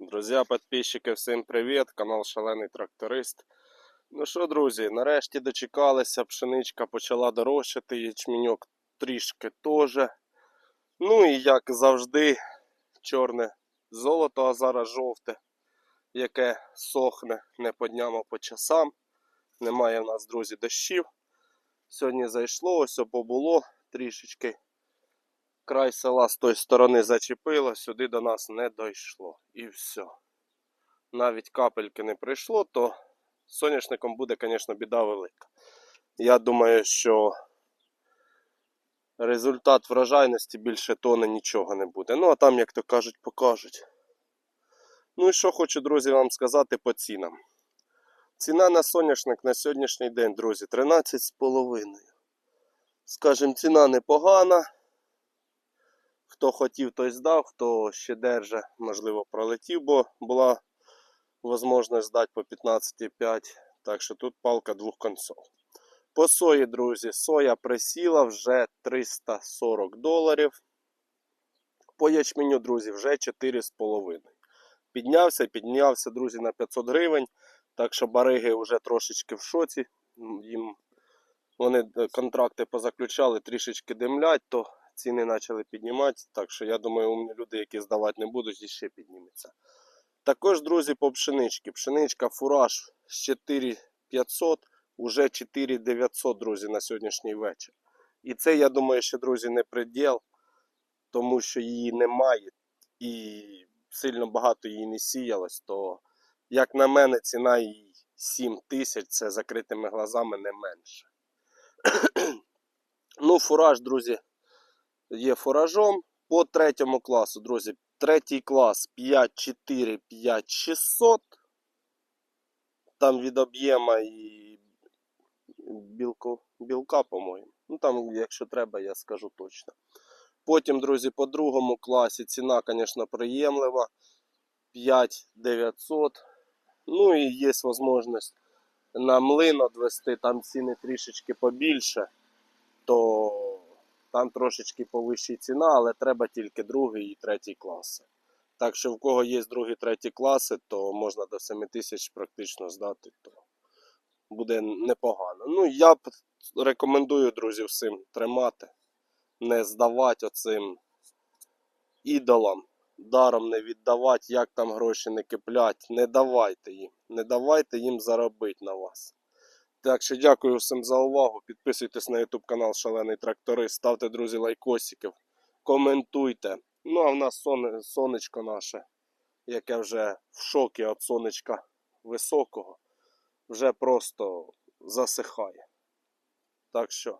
Друзі, підписчики, всім привіт! Канал Шалений Тракторист. Ну що, друзі, нарешті дочекалися, пшеничка почала дорожчати, ячменьок трішки теж. Ну і як завжди, чорне золото, а зараз жовте, яке сохне не по дням, а по часам. Немає в нас, друзі, дощів. Сьогодні зайшло, ось побуло трішечки край села з тої сторони зачепило, сюди до нас не дійшло. І все. Навіть капельки не прийшло, то соняшником буде, звісно, біда велика. Я думаю, що результат врожайності більше тони нічого не буде. Ну, а там, як то кажуть, покажуть. Ну і що хочу, друзі, вам сказати по цінам. Ціна на соняшник на сьогоднішній день, друзі, 13,5. Скажем, ціна непогана. Хто хотів, той здав, хто ще держа, можливо, пролетів, бо була можливість здати по 15,5. Так що тут палка двох концов. По сої, друзі, соя присіла вже 340 доларів. По ячменю, друзі, вже 4,5. Піднявся, піднявся, друзі, на 500 гривень. Так що бариги вже трошечки в шоці. Їм вони е, контракти позаключали, трішечки димлять, то ціни почали піднімати. Так що я думаю, люди, які здавати не будуть, і ще підніметься. Також, друзі, по пшеничці. Пшеничка фураж з 4500, уже 4900, друзі, на сьогоднішній вечір. І це, я думаю, ще, друзі, не приділ, тому що її немає і сильно багато її не сіялось, то, як на мене, ціна її 7 тисяч, це закритими глазами не менше. ну, фураж, друзі, є фуражом по третьому класу, друзі. Третій клас 54 5600. Там від об'єма і білку, білка, по-моєму. Ну там, якщо треба, я скажу точно. Потім, друзі, по другому класі ціна, звісно, приємлива. 5900. Ну і є можливість на млин відвести, там ціни трішечки побільше, то там трошечки повища ціна, але треба тільки другий і третій класи. Так що в кого є другий, третій класи, то можна до 7 тисяч практично здати, то буде непогано. Ну, я б рекомендую, друзі, всім тримати, не здавати оцим ідолам, даром не віддавати, як там гроші не киплять. Не давайте їм, не давайте їм заробити на вас. Так що дякую всім за увагу. Підписуйтесь на YouTube канал Шалений Тракторист, ставте, друзі, лайкосиків, коментуйте. Ну, а в нас сон- сонечко наше, яке вже в шокі від сонечка високого, вже просто засихає. Так що,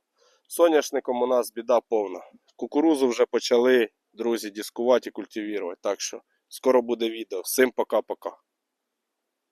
соняшником у нас біда повна. Кукурузу вже почали, друзі, дискувати і культивувати. Так що, скоро буде відео. Всім пока-пока.